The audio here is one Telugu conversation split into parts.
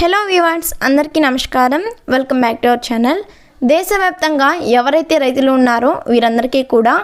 హలో వివాన్స్ అందరికీ నమస్కారం. Welcome back to our channel దేశవ్యాప్తంగా ఎవరైతే రైతులు ఉన్నారో వీరందరికీ కూడా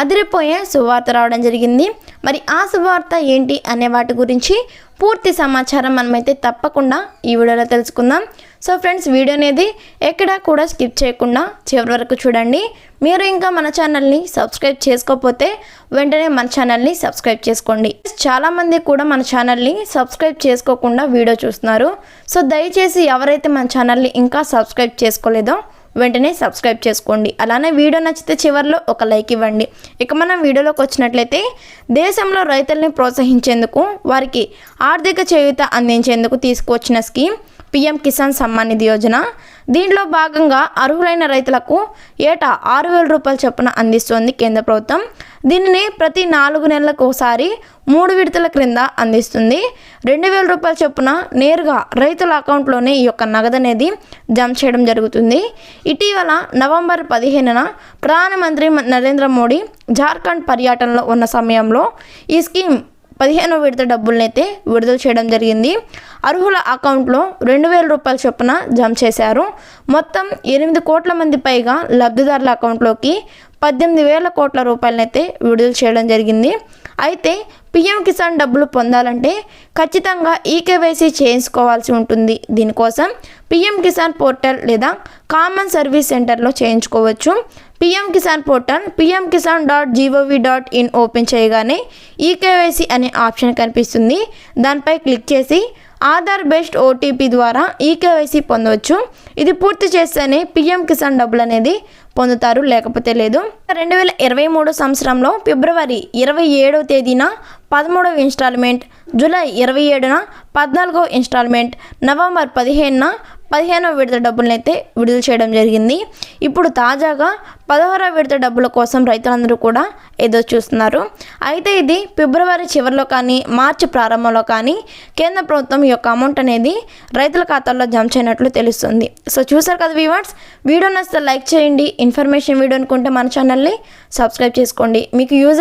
అదిరిపోయే శుభవార్త రావడం జరిగింది. మరి ఆ శుభవార్త ఏంటి అనే వాటి గురించి పూర్తి సమాచారం మనమైతే తప్పకుండా ఈ వీడియోలో తెలుసుకుందాం. సో ఫ్రెండ్స్ వీడియో అనేది ఎక్కడా కూడా స్కిప్ చేయకుండా చివరి వరకు చూడండి. మీరు ఇంకా మన ఛానల్ని సబ్స్క్రైబ్ చేసుకోకపోతే వెంటనే మన ఛానల్ని సబ్స్క్రైబ్ చేసుకోండి. చాలామంది కూడా మన ఛానల్ని సబ్స్క్రైబ్ చేసుకోకుండా వీడియో చూస్తున్నారు. సో దయచేసి ఎవరైతే మన ఛానల్ని ఇంకా సబ్స్క్రైబ్ చేసుకోలేదో వెంటనే సబ్స్క్రైబ్ చేసుకోండి. అలానే వీడియో నచ్చితే చివరిలో ఒక లైక్ ఇవ్వండి. ఇక మనం వీడియోలోకి వచ్చినట్లయితే దేశంలో రైతుల్ని ప్రోత్సహించేందుకు వారికి ఆర్థిక చేయూత అందించేందుకు తీసుకువచ్చిన స్కీమ్ పిఎం కిసాన్ సమ్మాన్ నిధి యోజన. దీంట్లో భాగంగా అర్హులైన రైతులకు ఏటా ఆరు వేల రూపాయల చొప్పున అందిస్తోంది కేంద్ర ప్రభుత్వం. దీనిని ప్రతి నాలుగు నెలలకు ఒకసారి మూడు విడతల క్రింద అందిస్తుంది. రెండు వేల రూపాయల చొప్పున నేరుగా రైతుల అకౌంట్లోనే ఈ యొక్క నగదు అనేది జమ చేయడం జరుగుతుంది. ఇటీవల నవంబర్ పదిహేనున ప్రధానమంత్రి నరేంద్ర మోడీ జార్ఖండ్ పర్యటనలో ఉన్న సమయంలో ఈ స్కీమ్ పదిహేను విడత డబ్బులనైతే విడుదల చేయడం జరిగింది. అర్హుల అకౌంట్లో రెండు వేల రూపాయల చొప్పున జమ చేశారు. మొత్తం ఎనిమిది కోట్ల మంది పైగా లబ్ధిదారుల అకౌంట్లోకి పద్దెనిమిది వేల కోట్ల రూపాయలనైతే విడుదల చేయడం జరిగింది. అయితే పిఎం కిసాన్ డబ్బులు పొందాలంటే ఖచ్చితంగా ఈకేవైసీ చేయించుకోవాల్సి ఉంటుంది. దీనికోసం పిఎం కిసాన్ పోర్టల్ లేదా కామన్ సర్వీస్ సెంటర్లో చేయించుకోవచ్చు. PM Kisan portal PM Kisan dot gov dot in open చేయగానే ఈకేవైసీ అనే ఆప్షన్ కనిపిస్తుంది. దానిపై క్లిక్ చేసి ఆధార్ బేస్డ్ ఓటీపీ ద్వారా ఈకేవైసీ పొందవచ్చు. ఇది పూర్తి చేస్తేనే పిఎం కిసాన్ డబ్బులు అనేది పొందుతారు లేకపోతే లేదు. రెండు వేల ఇరవై మూడు సంవత్సరంలో ఫిబ్రవరి ఇరవై ఏడవ తేదీన పదమూడవ ఇన్స్టాల్మెంట్ జూలై ఇరవై ఏడున పద్నాలుగో ఇన్స్టాల్మెంట్ నవంబర్ పదిహేనున పదిహేనవ విడత డబ్బులనైతే విడుదల చేయడం జరిగింది. ఇప్పుడు తాజాగా పదహారవ విడత డబ్బుల కోసం రైతులందరూ కూడా ఏదో చూస్తున్నారు. అయితే ఇది ఫిబ్రవరి చివరిలో కానీ మార్చి ప్రారంభంలో కానీ కేంద్ర ప్రభుత్వం యొక్క అమౌంట్ అనేది రైతుల ఖాతాల్లో జమ చేయనట్లు తెలుస్తుంది. సో చూసారు కదా వీవర్స్ వీడియో నచ్చితే లైక్ చేయండి. ఇన్ఫర్మేషన్ వీడియో అనుకుంటే మన ఛానల్ని సబ్స్క్రైబ్ చేసుకోండి. మీకు యూజ్